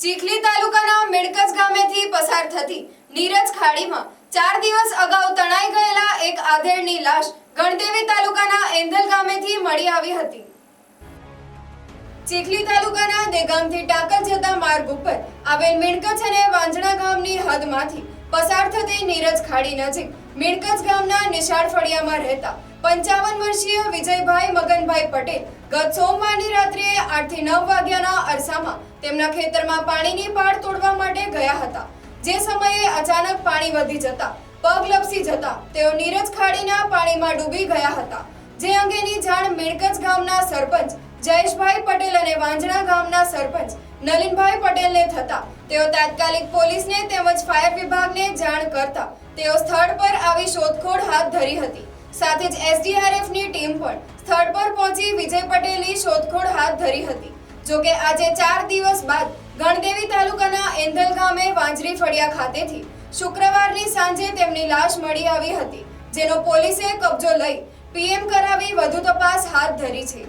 ચીખલી તાલુકાના મેડકસ ગામેથી પસાર થતી નીરજ ખાડીમાં ચાર દિવસ અગાઉ તણાઈ ગયેલા એક આધેડની લાશ ગણદેવી તાલુકાના એંધલ ગામેથી મળી આવી હતી. ચીખલી તાલુકાના દેગામથી ટાકલ જતા માર્ગ ઉપર આવેલ મેડકચ અને વાંજણા ગામની હદમાંથી પસાર થતી નીરજ ખાડી નજીક મીણકચ ગામના નિશાળ ફળિયામાં રહેતા પંચાવન વર્ષીય વિજયભાઈ મગનભાઈ પટેલ ગત સોમવારની રાત્રે આઠથી નવ વાગ્યાના અરસામાં તેમના ખેતરમાં પાણીની પાળ તોડવા માટે ગયા હતા. જે સમયે અચાનક પાણી વધી જતા, પગ લપસી જતા, તેઓ નીરજ ખાડીના પાણીમાં ડૂબી ગયા હતા. જે અંગેની જાણ મેડકચ ગામના સરપંચ જયેશભાઈ પટેલ અને વાંજણા ગામના સરપંચ નલિનભાઈ પટેલને થતા તેઓ તાત્કાલિક પોલીસને તેમજ ફાયર વિભાગને જાણ કરતા તેઓ સ્થળ પર આવી શોધખોળ હાથ ધરી હતી. સાથે જ એસડીઆરએફની ટીમ પણ સ્થળ પર પહોંચી વિજય પટેલની શોધખોળ હાથ ધરી હતી. જોકે આજે ચાર દિવસ બાદ ગણદેવી તાલુકાના એંધલ ગામે વાંજરી ફળિયા ખાતેથી શુક્રવારની સાંજે તેમની લાશ મળી આવી હતી, જેનો પોલીસે કબજો લઈ પીએમ કરાવી વધુ તપાસ હાથ ધરી છે.